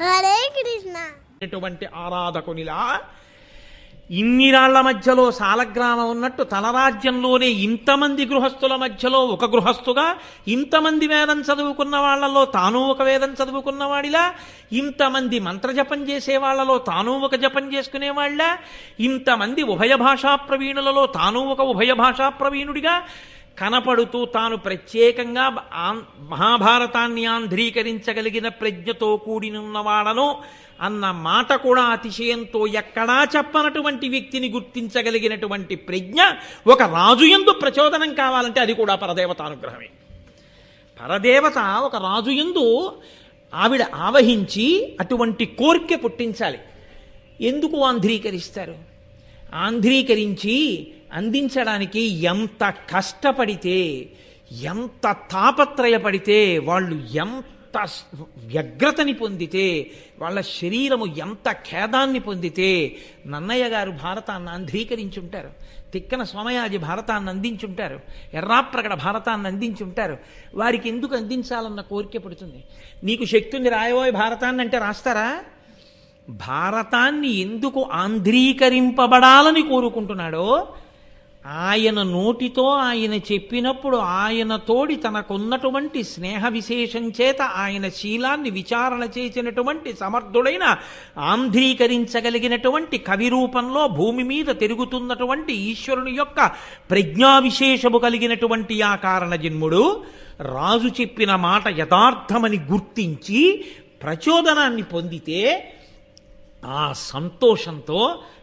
హరే కృష్ణ. అటువంటి ఆరాధకునిలా ఇన్ని రాళ్ళ మధ్యలో సాలగ్రామం ఉన్నట్టు తన రాజ్యంలోనే ఇంతమంది గృహస్థుల మధ్యలో ఒక గృహస్థుగా ఇంతమంది వేదం చదువుకున్న వాళ్ళలో తాను ఒక వేదం చదువుకున్నవాడిలా ఇంతమంది మంత్రజపం చేసే వాళ్ళలో తాను ఒక జపం చేసుకునేవాళ్ళ ఇంతమంది ఉభయ భాషా ప్రవీణులలో తాను ఒక ఉభయ భాషా ప్రవీణుడిగా కనపడుతూ తాను ప్రత్యేకంగా ఆం- మహాభారతాన్ని ఆంధ్రీకరించగలిగిన ప్రజ్ఞతో కూడినున్నవాడను అన్న మాట కూడా అతిశయంతో ఎక్కడా చెప్పనటువంటి వ్యక్తిని గుర్తించగలిగినటువంటి ప్రజ్ఞ ఒక రాజు ఎందు ప్రచోదనం కావాలంటే అది కూడా పరదేవతానుగ్రహమే పరదేవత ఒక రాజు ఎందు ఆవిడ ఆవహించి అటువంటి కోరిక పుట్టించాలి. ఎందుకు ఆంధ్రీకరిస్తారు? ఆంధ్రీకరించి అందించడానికి ఎంత కష్టపడితే ఎంత తాపత్రయపడితే వాళ్ళు ఎంత వ్యగ్రతని పొందితే వాళ్ళ శరీరము ఎంత ఖేదాన్ని పొందితే నన్నయ్య గారు భారతాన్ని అంధ్రీకరించుంటారు తిక్కన సోమయాజి భారతాన్ని అందించుంటారు. ఎర్రాప్రగడ భారతాన్ని అందించుంటారు. వారికి ఎందుకు అందించాలన్న కోరిక పుడుతుంది? నీకు శక్తి ఉంది రాయబోయే భారతాన్ని అంటే రాస్తారా? భారతాన్ని ఎందుకు ఆంధ్రీకరింపబడాలని కోరుకుంటున్నాడో ఆయన నోటితో ఆయన చెప్పినప్పుడు ఆయన తోడి తనకున్నటువంటి స్నేహ విశేషం చేత ఆయన శీలాన్ని విచారణ చేసినటువంటి సమర్థుడైన ఆంధ్రీకరించగలిగినటువంటి కవి రూపంలో భూమి మీద తిరుగుతున్నటువంటి ఈశ్వరుని యొక్క ప్రజ్ఞా విశేషము కలిగినటువంటి ఆ కారణ జన్ముడు రాజు చెప్పిన మాట యథార్థమని గుర్తించి ప్రచోదనాన్ని పొందితే ఆ సంతోషంతో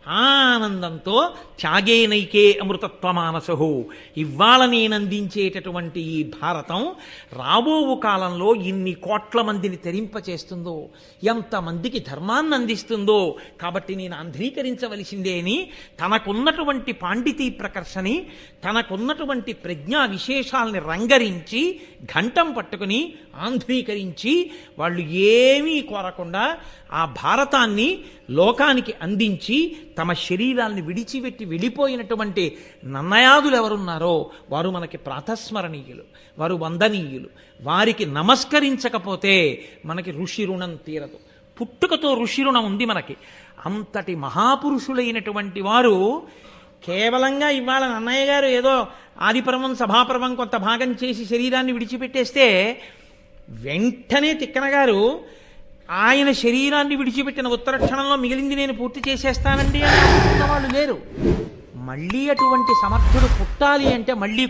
ఆనందంతో త్యాగేనైకే అమృతత్వమానసహు. ఇవాళ నేనందించేటటువంటి ఈ భారతం రాబోవు కాలంలో ఇన్ని కోట్ల మందిని తెరింపచేస్తుందో ఎంతమందికి ధర్మాన్ని అందిస్తుందో కాబట్టి నేను అంధీకరించవలసిందే అని తనకున్నటువంటి పాండితీ ప్రకర్షని తనకున్నటువంటి ప్రజ్ఞా విశేషాలని రంగరించి ఘంటం పట్టుకుని ఆంధ్రీకరించి వాళ్ళు ఏమీ కోరకుండా ఆ భారతాన్ని లోకానికి అందించి తమ శరీరాల్ని విడిచిపెట్టి వెళ్ళిపోయినటువంటి నన్నయాదులు ఎవరున్నారో వారు మనకి ప్రాతస్మరణీయులు వారు వందనీయులు. వారికి నమస్కరించకపోతే మనకి ఋషి రుణం తీరదు. పుట్టుకతో ఋషి రుణం ఉంది మనకి. అంతటి మహాపురుషులైనటువంటి వారు కేవలంగా ఇవాళ నన్నయ్య గారు ఏదో ఆదిపర్వం సభాపర్వం కొంత భాగం చేసి శరీరాన్ని విడిచిపెట్టేస్తే వెంటనే తిక్కన గారు ఆయన శరీరాన్ని విడిచిపెట్టిన ఉత్తర క్షణంలో మిగిలింది నేను పూర్తి చేసేస్తానండి అని అనుకున్న వాళ్ళు లేరు. మళ్ళీ అటువంటి సమర్థుడు పుట్టాలి అంటే మళ్ళీ